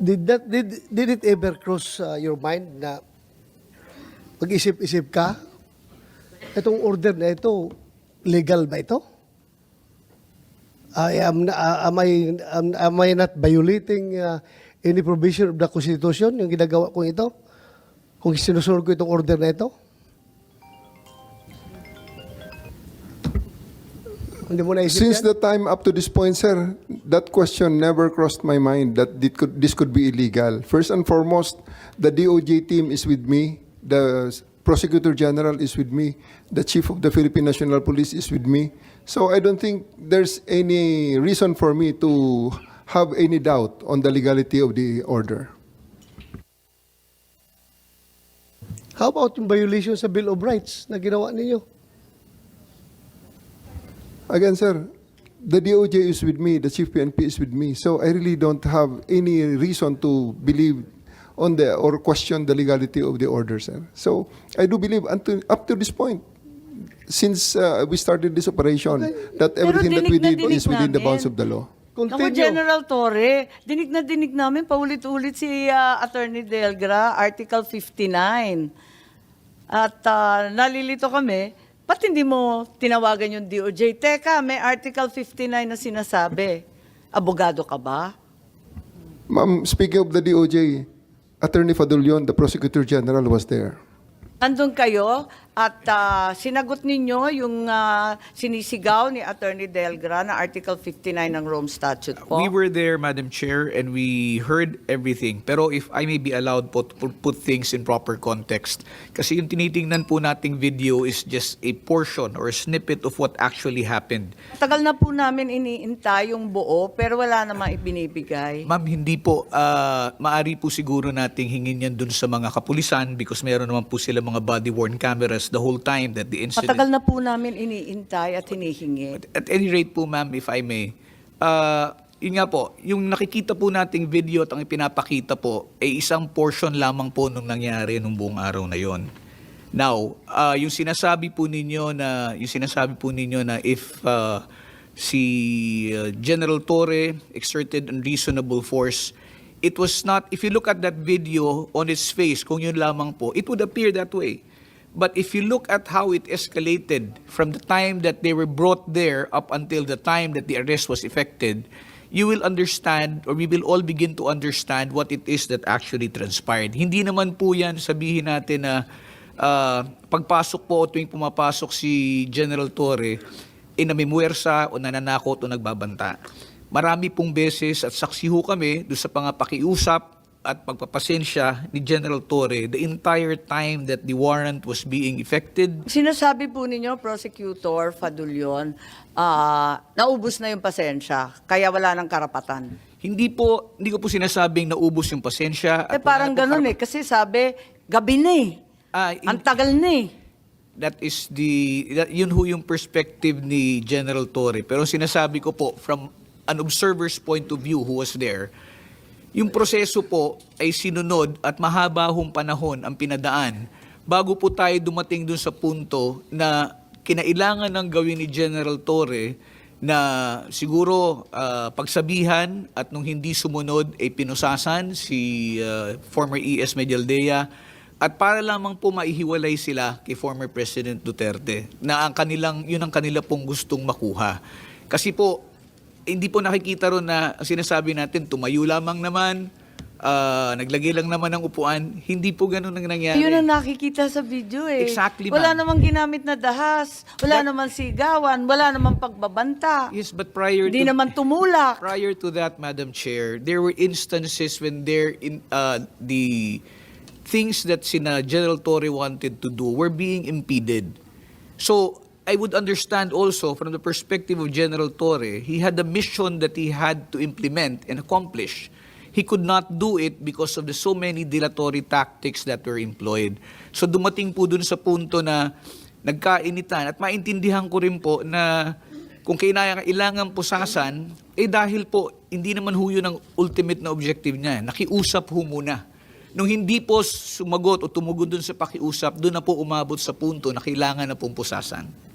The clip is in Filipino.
Did that did did it ever cross uh, your mind na mag-isip-isip ka? Itong order na ito, legal ba ito? I am, uh, am, I, am, am I not violating uh, any provision of the Constitution, yung ginagawa kong ito? Kung sinusunod ko itong order na ito? Hindi mo naisip Since yan? the time up to this point, sir, that question never crossed my mind that it could, this could be illegal. First and foremost, the DOJ team is with me. The Prosecutor General is with me. The Chief of the Philippine National Police is with me. So I don't think there's any reason for me to have any doubt on the legality of the order. How about yung violation sa Bill of Rights na ginawa ninyo? Again, sir, the DOJ is with me, the Chief PNP is with me, so I really don't have any reason to believe on the or question the legality of the order, sir. So I do believe until up to this point, since uh, we started this operation, that everything that we dinig na did dinig is within the bounds of the law. Ako. General Torre, dinig na dinig namin paulit-ulit si ah, Attorney Delgra, Article 59. At ah, nalilito kami, ba't hindi mo tinawagan yung DOJ? Teka, may Article 59 na sinasabi. Abogado ka ba? Ma'am, speaking of the DOJ, Attorney Fadulion, the Prosecutor General, was there. Andun kayo at ah, sinagot ninyo yung ah, sinisigaw ni Attorney Delgra na Article 59 ng Rome Statute po. We were there, Madam Chair, and we heard everything. Pero if I may be allowed po to pu- put things in proper context, kasi yung tinitingnan po nating video is just a portion or a snippet of what actually happened. Tagal na po namin iniintay yung buo pero wala namang ibinibigay. Ma'am, hindi po, ah, maari po siguro nating hingin yan dun sa mga kapulisan because meron naman po sila mga body-worn cameras the whole time that the incident... Matagal na po namin iniintay at hinihingi. At any rate po, ma'am, if I may, uh, yun nga po, yung nakikita po nating video at ang ipinapakita po, ay isang portion lamang po nung nangyari nung buong araw na yon. Now, uh, yung sinasabi po ninyo na, yung sinasabi po ninyo na if uh, si uh, General Torre exerted unreasonable force, it was not, if you look at that video on its face, kung yun lamang po, it would appear that way. But if you look at how it escalated from the time that they were brought there up until the time that the arrest was effected, you will understand or we will all begin to understand what it is that actually transpired. Hindi naman po yan sabihin natin na ah, pagpasok po o tuwing pumapasok si General Torre, eh namimwersa o nananakot o nagbabanta. Marami pong beses at saksi ho kami doon sa pangapakiusap at pagpapasensya ni General Torre the entire time that the warrant was being effected. Sinasabi po ninyo, Prosecutor Fadulion, ah, naubos na yung pasensya, kaya wala ng karapatan. Hindi po, hindi ko po sinasabing naubos yung pasensya. Eh parang ganun eh, kasi sabi, gabi na eh. Ah, in- Ang tagal na eh. That is the, that, yun ho yung perspective ni General Torre. Pero sinasabi ko po, from an observer's point of view who was there, yung proseso po ay sinunod at mahaba hong panahon ang pinadaan bago po tayo dumating dun sa punto na kinailangan ng gawin ni General Torre na siguro ah, pagsabihan at nung hindi sumunod ay pinusasan si ah, former ES Medialdea at para lamang po maihiwalay sila kay former President Duterte na ang kanilang yun ang kanila pong gustong makuha. Kasi po hindi po nakikita ron na ang sinasabi natin tumayo lamang naman ah, naglagay lang naman ng upuan, hindi po ganun ang nangyari. Yun ang nakikita sa video eh. Exactly, Wala namang ginamit na dahas, wala namang sigawan, wala namang pagbabanta. Yes, but prior Hindi to naman tumulak. Prior to that, Madam Chair, there were instances when there in uh, the things that sina General Torre wanted to do were being impeded. So I would understand also from the perspective of General Torre, he had a mission that he had to implement and accomplish. He could not do it because of the so many dilatory tactics that were employed. So dumating po dun sa punto na nagkainitan at maintindihan ko rin po na kung kailangan pusasan, eh dahil po hindi naman ho yun ang ultimate na objective niya. Nakiusap ho muna. Nung hindi po sumagot o tumugon dun sa pakiusap, doon na po umabot sa punto na kailangan na pong pusasan.